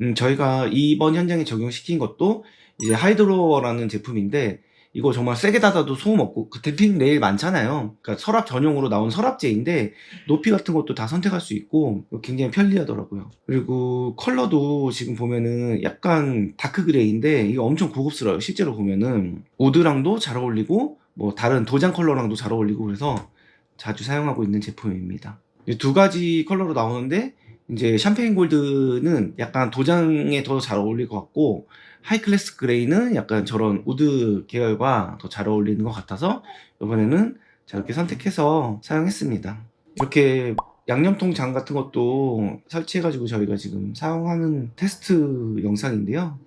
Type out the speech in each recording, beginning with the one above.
음, 저희가 이번 현장에 적용시킨 것도 이제 하이드로어라는 제품인데 이거 정말 세게 닫아도 소음 없고 그 댐핑 레일 많잖아요. 그러니까 서랍 전용으로 나온 서랍재인데 높이 같은 것도 다 선택할 수 있고 굉장히 편리하더라고요. 그리고 컬러도 지금 보면은 약간 다크 그레이인데 이거 엄청 고급스러워요. 실제로 보면은 우드랑도 잘 어울리고 뭐 다른 도장 컬러랑도 잘 어울리고 그래서 자주 사용하고 있는 제품입니다. 이두 가지 컬러로 나오는데 이제 샴페인 골드는 약간 도장에 더 잘 어울릴 것 같고 하이클래스 그레이는 약간 저런 우드 계열과 더 잘 어울리는 것 같아서 이번에는 저렇게 선택해서 사용했습니다. 이렇게 양념통 장 같은 것도 설치해가지고 저희가 지금 사용하는 테스트 영상인데요.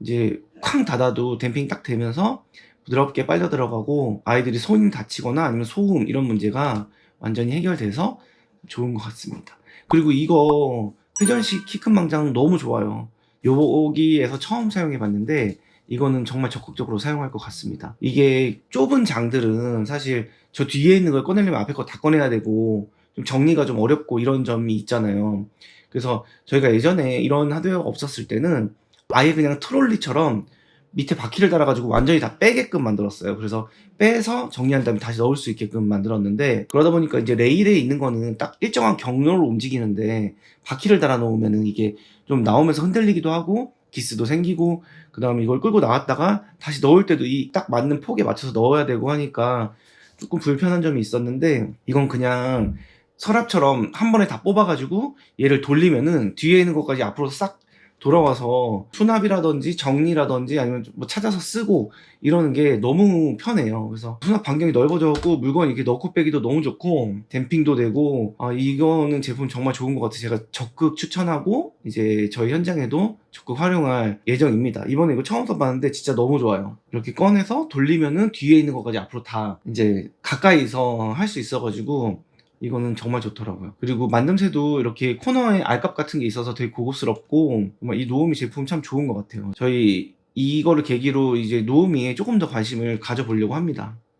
이제 쾅 닫아도 댐핑 딱 되면서 부드럽게 빨려 들어가고 아이들이 손이 다치거나 아니면 소음 이런 문제가 완전히 해결돼서 좋은 것 같습니다. 그리고 이거 회전식 키 큰 망장 너무 좋아요. 여기에서 처음 사용해 봤는데 이거는 정말 적극적으로 사용할 것 같습니다. 이게 좁은 장들은 사실 저 뒤에 있는 걸 꺼내려면 앞에 거 다 꺼내야 되고 좀 정리가 좀 어렵고 이런 점이 있잖아요. 그래서 저희가 예전에 이런 하드웨어가 없었을 때는 아예 그냥 트롤리처럼 밑에 바퀴를 달아가지고 완전히 다 빼게끔 만들었어요. 그래서 빼서 정리한 다음에 다시 넣을 수 있게끔 만들었는데 그러다 보니까 이제 레일에 있는 거는 딱 일정한 경로로 움직이는데 바퀴를 달아 놓으면은 이게 좀 나오면서 흔들리기도 하고 기스도 생기고 그 다음에 이걸 끌고 나왔다가 다시 넣을 때도 이 딱 맞는 폭에 맞춰서 넣어야 되고 하니까 조금 불편한 점이 있었는데 이건 그냥 서랍처럼 한 번에 다 뽑아가지고 얘를 돌리면은 뒤에 있는 것까지 앞으로 싹 돌아와서 수납이라든지 정리라든지 아니면 뭐 찾아서 쓰고 이러는 게 너무 편해요. 그래서 수납 반경이 넓어졌고 물건 이렇게 넣고 빼기도 너무 좋고 댐핑도 되고 아 이거는 제품 정말 좋은 것 같아요. 제가 적극 추천하고 이제 저희 현장에도 적극 활용할 예정입니다. 이번에 이거 처음 써봤는데 진짜 너무 좋아요. 이렇게 꺼내서 돌리면은 뒤에 있는 것까지 앞으로 다 이제 가까이서 할 수 있어가지고 이거는 정말 좋더라고요. 그리고 만듦새도 이렇게 코너에 알값 같은 게 있어서 되게 고급스럽고 이 노우미 제품 참 좋은 것 같아요. 저희 이거를 계기로 이제 노우미에 조금 더 관심을 가져보려고 합니다.